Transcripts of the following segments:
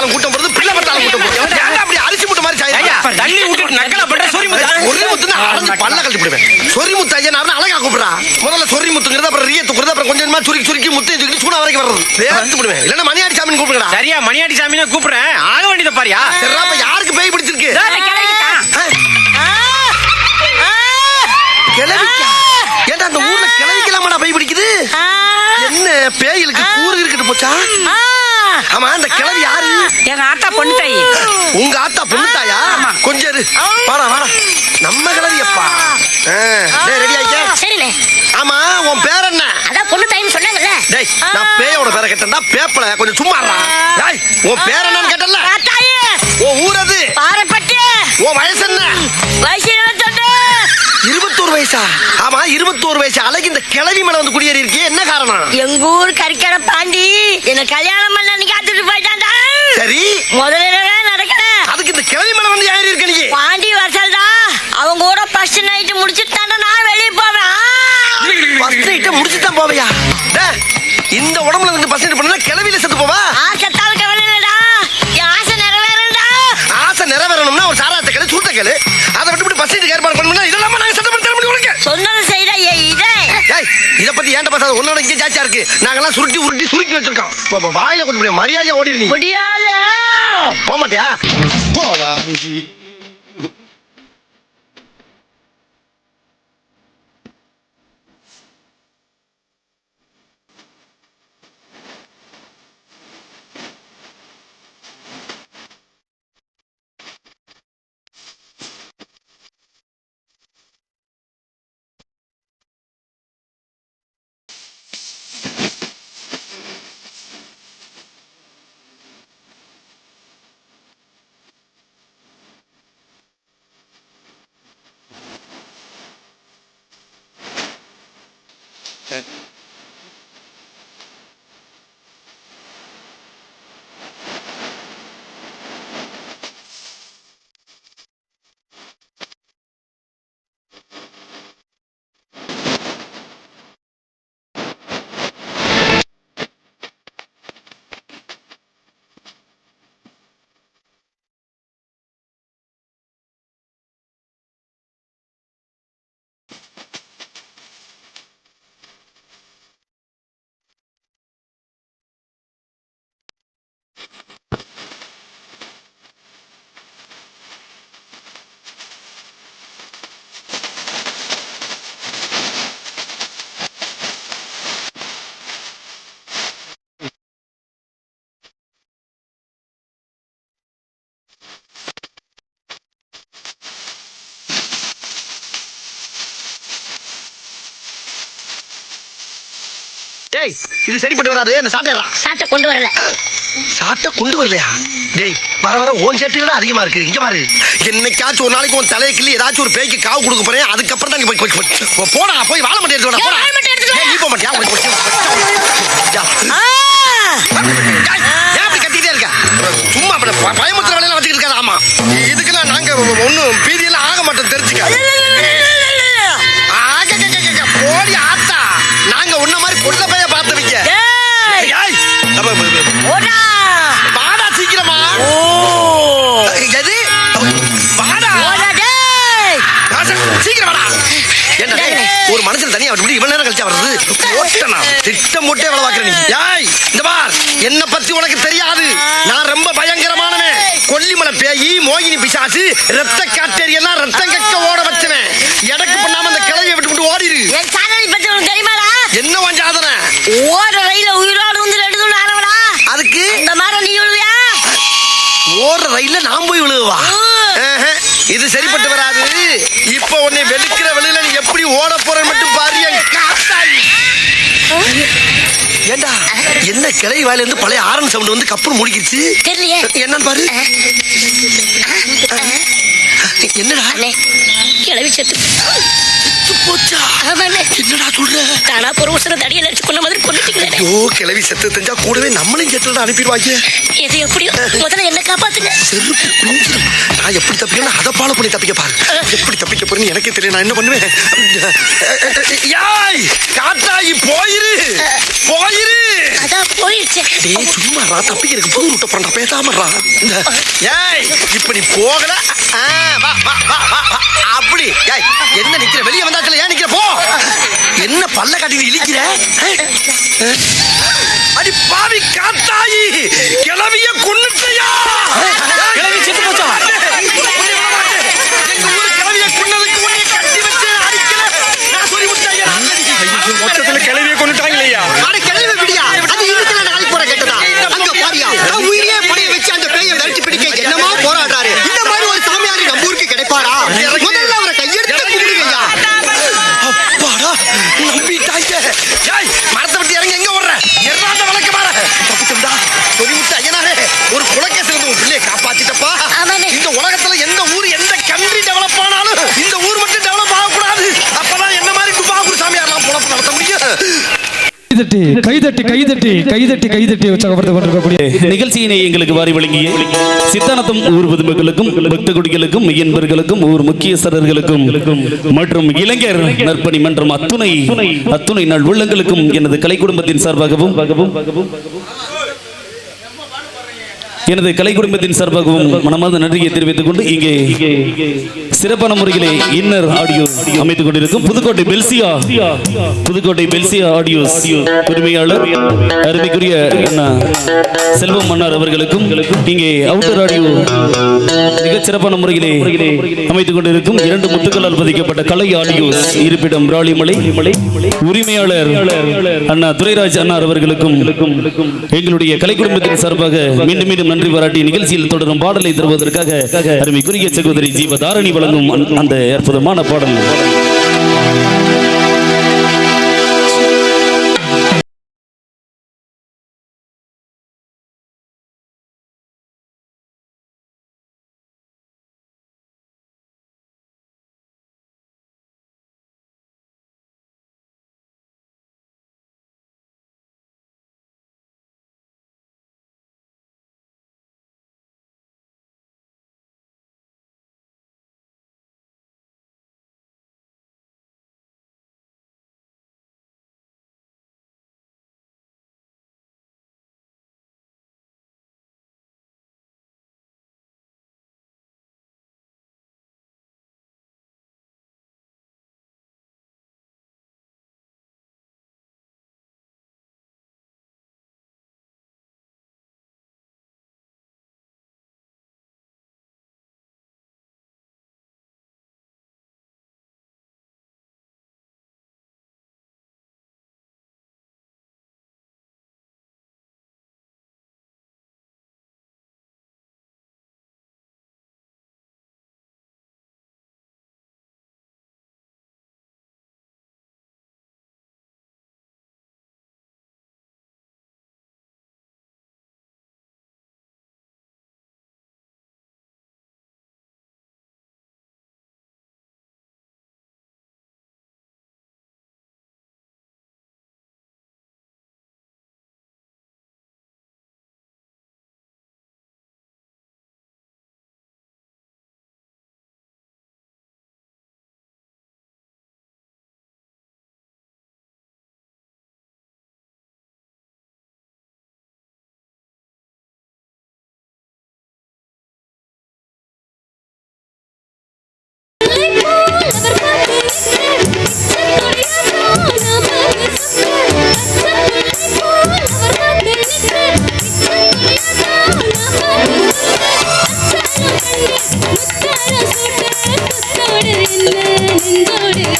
பார்த்தாலும் கூட்டம் போடுறது பிள்ளை பார்த்தாலும் கூட்டம் போடுறது. ஏன்டா அப்படி அரிசி முட்டை மாதிரி சாயிரா தண்ணி விட்டுட்டு நக்கலா பண்ற சொரி சொரி முத்துனா அரைஞ்சு பல்ல கழட்டி போடுவேன் சொரி முத்து ஐயா நான் அழகா கூப்பிடுறா. முதல்ல சொரி முத்துங்கிறது அப்புறம் ரிய துக்குறது அப்புறம் கொஞ்சம் கொஞ்சமா சுருக்கி சுருக்கி முத்து சுருக்கி சூனா வரைக்கும் வர்றது. பேர்த்து விடுவேன் இல்லன்னா மணியாடி சாமின்னு கூப்பிடுங்கடா. சரியா மணியாடி சாமினா கூப்பிடுறேன். ஆக வேண்டியதை பாரியா? அப்ப யாருக்கு பேய் பிடிச்சிருக்கு? கிளவிக்கா ஏன்டா அந்த ஊர்ல கிளவிக்கலாமாடா பேய் பிடிக்குது? என்ன பேய்களுக்கு கூறு இருக்கிட்டு போச்சா? ஆமா அந்த கிளவி யாரு? எங்க ஆத்தா பொண்ணு தாயி உங்க ஆத்தா பொண்ணுத்தாயா? கொஞ்சம் இரு வாடா வாடா. நம்ம கிளவியப்பா ரெடி ஆயிக்க சரிண்ணே. ஆமா உன் பேர் என்ன? அதான் பொண்ணு தாயின்னு சொன்னாங்கல்ல. டேய் நான் பேயோட பேரை கேட்டேன்டா பேப்பல கொஞ்சம் சும்மா இருடா. டேய் உன் பேர் என்னன்னு கேட்டல இருபத்தோரு வயசு அழகு இந்த கிளவி மேல வந்து குடியேறி இருக்கே. என்ன காரணம்? எங்க ஊர் கறிக்கடை பாண்டி. என்ன கல்யாணம் பண்ண காத்துட்டு போயிட்டான்டா. சரி. முதல்ல நடக்கல. அதுக்கு இந்த கிளவி மேல வந்து ஏறி இருக்க நீ. பாண்டி வசல்டா அவங்க கூட ஃபர்ஸ்ட் நைட்டு முடிச்சுட்டாண்டா நான் வெளியே போவேன். ஃபர்ஸ்ட் நைட்ட முடிச்சு தான் போவையா? இந்த உடம்புல இருந்து நைட் பண்ணா கிளவியில செத்து போவா? ஆசத்தால் கவலை ஆசை நிறைவேறண்டா ஆசை நிறைவேறணும்னா ஒரு சாராத்த கேளு சூட்ட கேளு. ஏன்டா பேசாத உன்னோட இங்கே ஜாச்சா இருக்கு. நாங்கெல்லாம் சுருட்டி உருட்டி சுருக்கி வச்சிருக்கோம். வாயில கொண்டு போய் மரியாதையா ஓடிடு நீ. முடியாது போக மாட்டியா Okay. டேய் இது சரிப்பட்டு வராது அந்த சாட்டையா சாட்டை கொண்டு வரல சாட்டை கொண்டு வரலையா டேய் வர வர ஓன் சேட்டு விட அதிகமா இருக்கு இங்க பாரு என்னைக்காச்சும் ஒரு நாளைக்கு உன் தலையை கிள்ளி ஏதாச்சும் ஒரு பேய்க்கு காவு கொடுக்க போறேன் அதுக்கப்புறம் தான் நீ போய் போடா போய் வாழ மாட்டேன் போடா? ஏய், நீ போக மாட்டியா உனக்கு சும்மா அப்படி ஒரு மனுஷன் தனியா விட்டு இவ்வளவு நேரம் கழிச்சா வர்றது ஓட்டனா? திட்டம் போட்டே வேலை பார்க்கற நீ. ஏய் இந்த பார் என்ன பத்தி உனக்கு தெரியாது. நான் ரொம்ப பயங்கரமானவன். கொல்லிமலை பேயி மோகினி பிசாசு ரத்த காட்டேரி எல்லாம் ரத்தம் கக்க ஓட வச்சவன். எடக்கு பண்ணாம அந்த கிளைய விட்டு விட்டு ஓடிரு. என் சாதனை பத்தி உனக்கு தெரியுமாடா? என்ன உன் சாதனை? ஓடுற ரயில்ல உயிரோடு வந்து ரெண்டு துண்டு ஆனவடா. அதுக்கு? இந்த மாதிரி நீ விழுவியா? ஓடுற ரயில்ல நான் போய் விழுவா இது சரிப்பட்டு வராது. இப்ப உன்னை வெளுக்கிற ஓட போற மட்டும் பாரு. ஏண்டா என்ன கிளை வாயில இருந்து பழைய ஆரன் சவுண்ட் வந்து கப்புன்னு முடிக்கிச்சு. என்னன்னு பாரு. என்னடா? கிளவி செத்து. செத்து போச்சா. என்னடா சொல்ற? தானா பொறு வருஷம் தடியை நினைச்சு கொண்ட மாதிரி கொண்டுட்டீங்களே ஐயோ கிளவி செத்து தெரிஞ்சா கூடவே நம்மளையும் செத்துல அனுப்பிடுவாங்க. எது எப்படியோ முதல்ல என்ன காப்பாத்துங்க. செருப்பு. நான் எப்படி தப்பிக்கணும் அதை ஃபாலோ பண்ணி தப்பிக்க பாரு. எப்படி தப்பிக்க போறேன்னு எனக்கே தெரியும் நான் என்ன பண்ணுவேன்? யாய் காத்தாயி போயிரு. போயிரு. அதான் போயிடுச்சு டேய் சும்மா ரா தப்பிக்கிறதுக்கு புது ரூட்ட போறா பேசாம இந்த ஏய் இப்ப நீ போகல. அப்படி. ஏய் என்ன நிக்கிற? வெளியே வந்தாச்சுல ஏன் நிக்கிற? போ. என்ன பல்ல காட்டி இழிக்கிற? அடி பாவி காத்தாயி கைதட்டி கைதட்டி கைதட்டி கைதட்டி கைதட்டி உற்சாகப்படுத்திக் கொண்டிருக்கக்கூடிய நிகழ்ச்சியினை எங்களுக்கு வாரி வழங்கிய சித்தானத்தம் ஊர் பொதுமக்களுக்கும் பக்த குடிகளுக்கும் மெய்யன்பர்களுக்கும் ஊர் முக்கியஸ்தர்களுக்கும் மற்றும் இளைஞர் நற்பணி மன்றம் அத்துணை அத்துணை நாள் உள்ளங்களுக்கும் எனது கலை குடும்பத்தின் சார்பாகவும் எனது கலை குடும்பத்தின் சார்பாகவும் மனமார்ந்த நன்றியை தெரிவித்துக் கொண்டு இங்கே சிறப்பான முறையிலே இன்னர் ஆடியோ அமைத்துக் கொண்டிருக்கும் புதுக்கோட்டை பெல்சியா புதுக்கோட்டை பெல்சியா ஆடியோ உரிமையாளர் அருமைக்குரிய செல்வம் மன்னார் அவர்களுக்கும் இங்கே அவுட்டர் ஆடியோ மிகச் சிறப்பான முறையிலே அமைத்துக் கொண்டிருக்கும் இரண்டு முத்துக்களால் பதிக்கப்பட்ட கலை ஆடியோ இருப்பிடம் ராளிமலை உரிமையாளர் அண்ணா துரைராஜ் அண்ணார் அவர்களுக்கும் எங்களுடைய கலை குடும்பத்தின் சார்பாக மீண்டும் மீண்டும் நன்றி பாராட்டி நிகழ்ச்சியில் தொடரும் பாடலை தருவதற்காக அருமைக்குரிய சகோதரி ஜீவதாரணி வழங்கும் அந்த- அந்த அற்புதமான பாடல். தோட்டத்தில்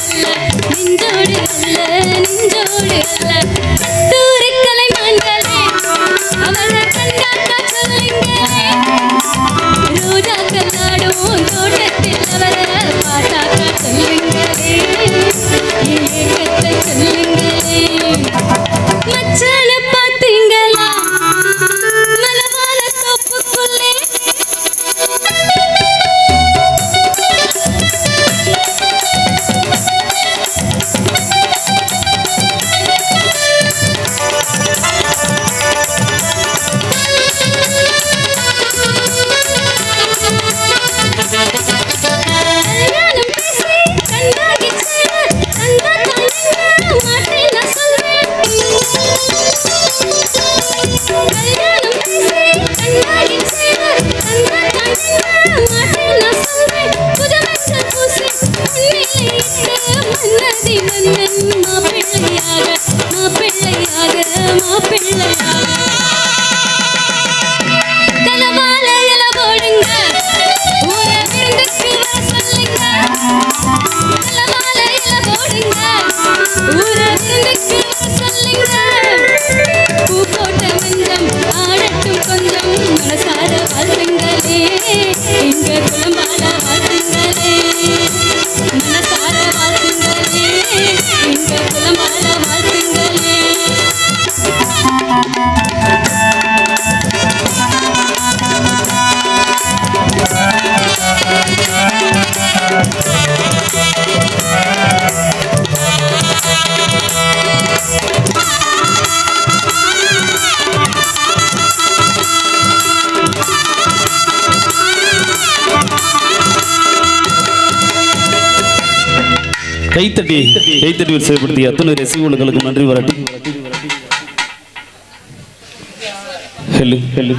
கைத்தட்டி கைத்தட்டி உற்சாகப்படுத்திய அத்துணை ரசிகர்களுக்கு நன்றி வரட்டும். Hello hello